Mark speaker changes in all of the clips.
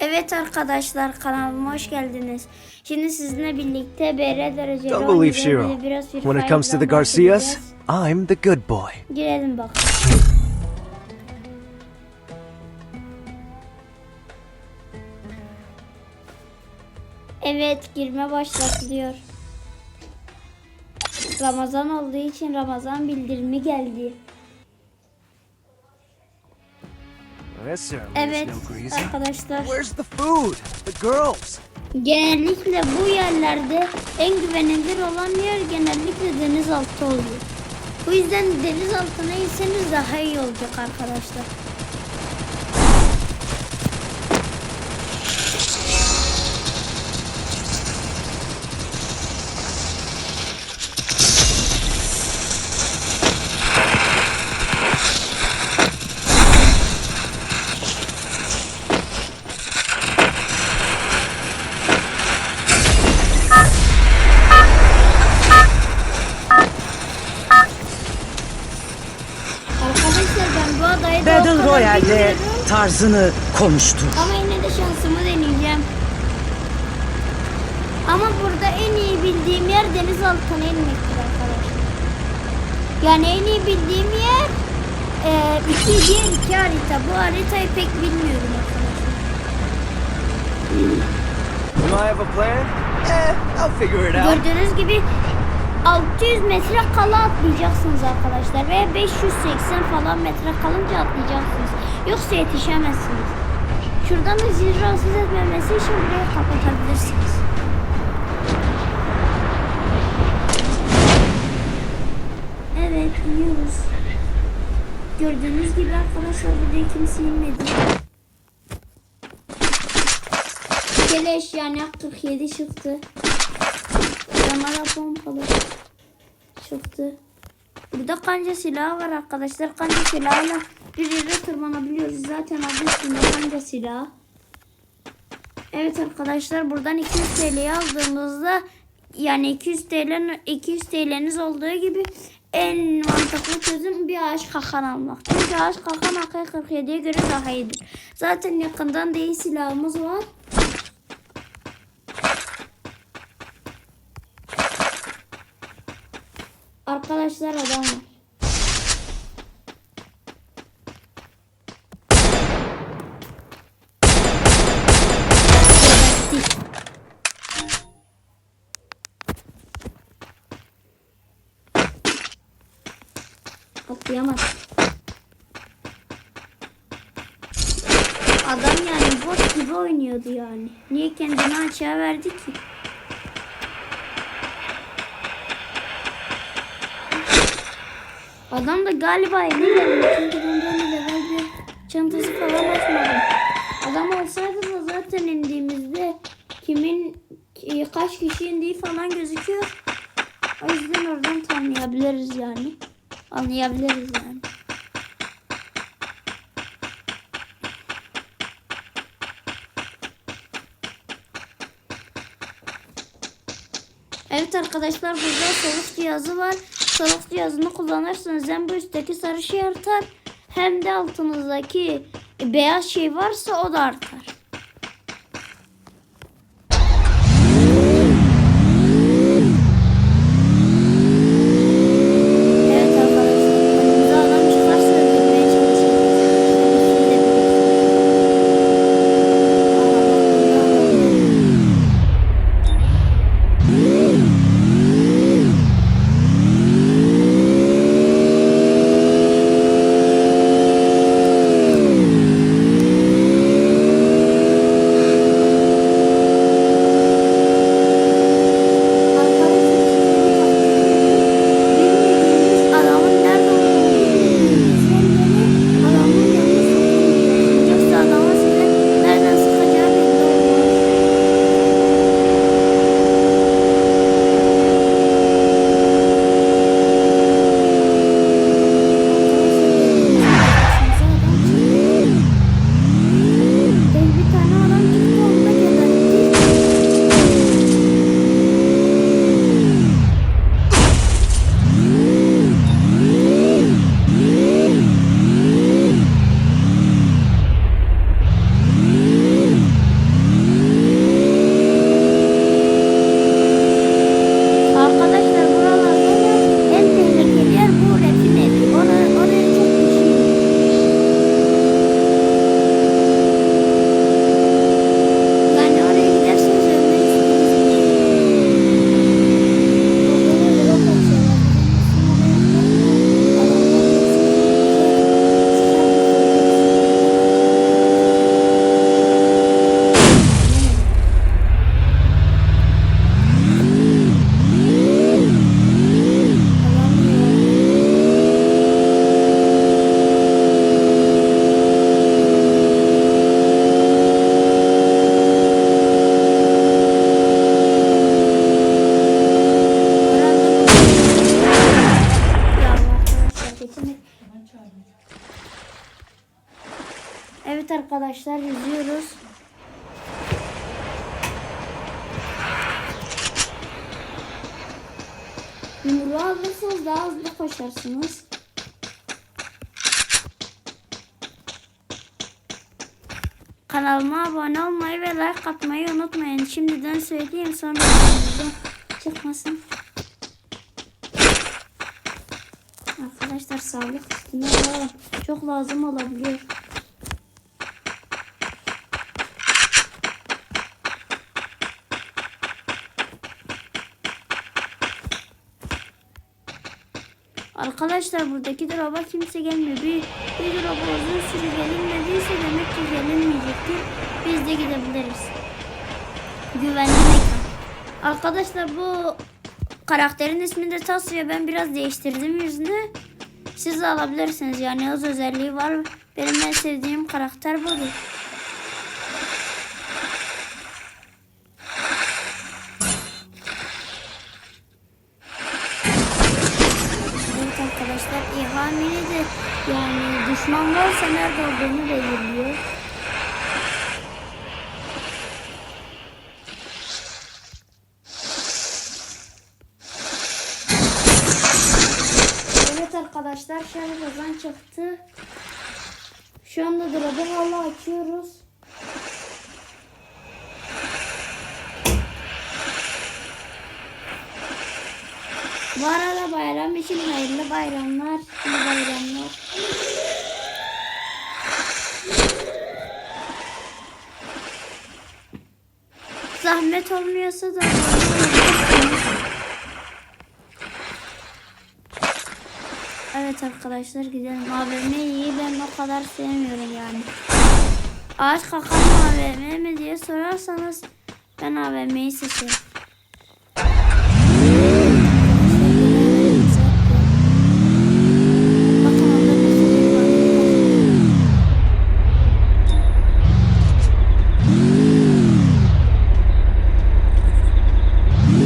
Speaker 1: Evet arkadaşlar kanalıma hoş geldiniz. Şimdi sizinle birlikte BR dereceli
Speaker 2: Don't believe Shiro. When it comes to the Garcias. I'm the good boy.
Speaker 1: Girelim bak. Evet girme başlatılıyor. Ramazan olduğu için Ramazan bildirimi geldi. Evet arkadaşlar.
Speaker 2: Where's the food? The girls?
Speaker 1: Genellikle bu yerlerde en güvenilir olan yer genellikle denizaltı oluyor. Bu yüzden denizaltına inseniz daha iyi olacak. Arkadaşlar ben bu adayı da o
Speaker 3: Battle
Speaker 1: kadar
Speaker 3: Royale'de
Speaker 1: bilmiyorum.
Speaker 3: Tarzını konuştur.
Speaker 1: Ama yine de şansımı deneyeceğim. Ama burada en iyi bildiğim yer denizaltına inmektir arkadaşlar. Yani en iyi bildiğim yer e, iki diğer iki harita. Bu haritayı pek bilmiyorum arkadaşlar.
Speaker 2: Do I have a plan? Eh, I'll figure it out.
Speaker 1: Gördüğünüz gibi 600 metre kala atlayacaksınız arkadaşlar ve 580 falan metre kalınca atlayacaksınız. Yoksa yetişemezsiniz. Şuradan da rahatsız etmemesi için burayı kapatabilirsiniz. Evet iniyoruz. Gördüğünüz gibi arkadaşlar burada kimse inmedi. Keleş yani 47 çıktı. Kamera pompalı çıktı. Burada kanca silahı var arkadaşlar. Kanca silahıyla bir yere tırmanabiliyoruz. Zaten adı üstünde kanca silahı. Evet arkadaşlar buradan 200 TL'yi aldığımızda yani 200 TL 200 TL'niz olduğu gibi en mantıklı çözüm bir ağaç kakan almak. Çünkü ağaç kakan AK-47'ye göre daha iyidir. Zaten yakından değil silahımız var. Arkadaşlar adam var. Atlayamaz. Adam yani bot gibi oynuyordu yani. Niye kendini açığa verdi ki? Adam da galiba yeni geldi. Çünkü ben böyle level bir çantası falan açmadım. Adam olsaydı da zaten indiğimizde kimin kaç kişi indiği falan gözüküyor. O yüzden oradan tanıyabiliriz yani. Anlayabiliriz yani. Evet arkadaşlar burada soluk cihazı var. Soluk cihazını kullanırsanız hem bu üstteki sarı şey artar hem de altınızdaki beyaz şey varsa o da artar. Arkadaşlar yüzüyoruz. Yumruğu alırsanız daha hızlı koşarsınız. Kanalıma abone olmayı ve like atmayı unutmayın. Şimdiden söyleyeyim sonra çıkmasın. Arkadaşlar sağlık üstüne. Çok lazım olabiliyor. Arkadaşlar buradaki drop'a kimse gelmiyor. Bir, bir drop'a uzun süre gelinmediyse demek ki gelinmeyecektir. Biz de gidebiliriz. Güvenli mekan. Arkadaşlar bu karakterin ismi de Tasya. Ben biraz değiştirdim yüzünü. Siz alabilirsiniz. Yani öz özelliği var. Benim en sevdiğim karakter budur. Evet arkadaşlar İHA'mini de yani düşman varsa nerede olduğunu belirliyor. Evet arkadaşlar şarj ozan çıktı. Şu anda drop'u hala açıyoruz. Bu arada bayram için hayırlı bayramlar. İyi bayramlar. Zahmet olmuyorsa da. Evet arkadaşlar gidelim. AVM iyi ben o kadar sevmiyorum yani. Ağaç kakan AVM mi diye sorarsanız ben AVM'yi seçerim. Bakın orada bir sürü var.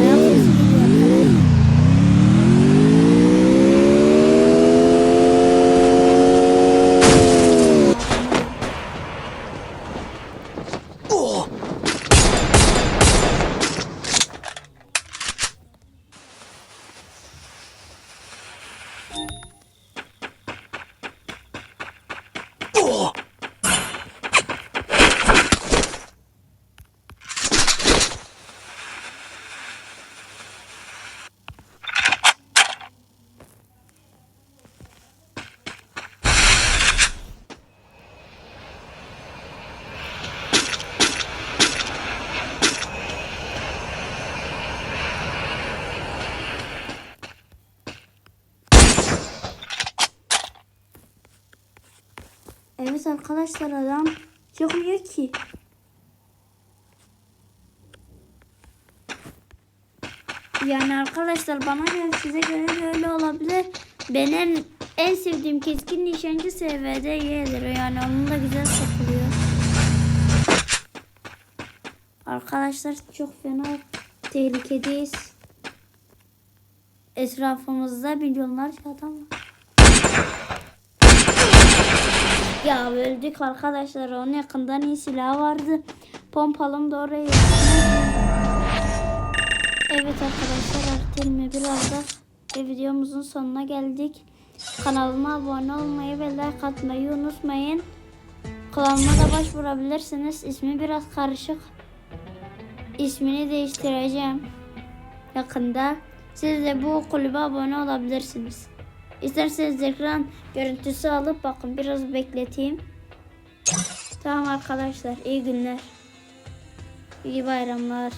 Speaker 1: Ayak sesi geliyor arkadaşlar. Evet arkadaşlar adam çıkmıyor ki. Yani arkadaşlar bana göre size göre öyle olabilir. Benim en sevdiğim keskin nişancı SVD Y'dir. Yani onun da güzel sıkılıyor. Arkadaşlar çok fena tehlikedeyiz. Etrafımızda milyonlarca adam var. Ya öldük arkadaşlar. Onun yakından iyi silah vardı. Pompalım da oraya. Evet arkadaşlar artık 21 aldık. Ve videomuzun sonuna geldik. Kanalıma abone olmayı ve like atmayı unutmayın. Kanalıma da başvurabilirsiniz. İsmi biraz karışık. İsmini değiştireceğim. Yakında. Siz de bu kulübe abone olabilirsiniz. İsterseniz ekran görüntüsü alıp bakın biraz bekleteyim. Tamam arkadaşlar iyi günler. İyi bayramlar.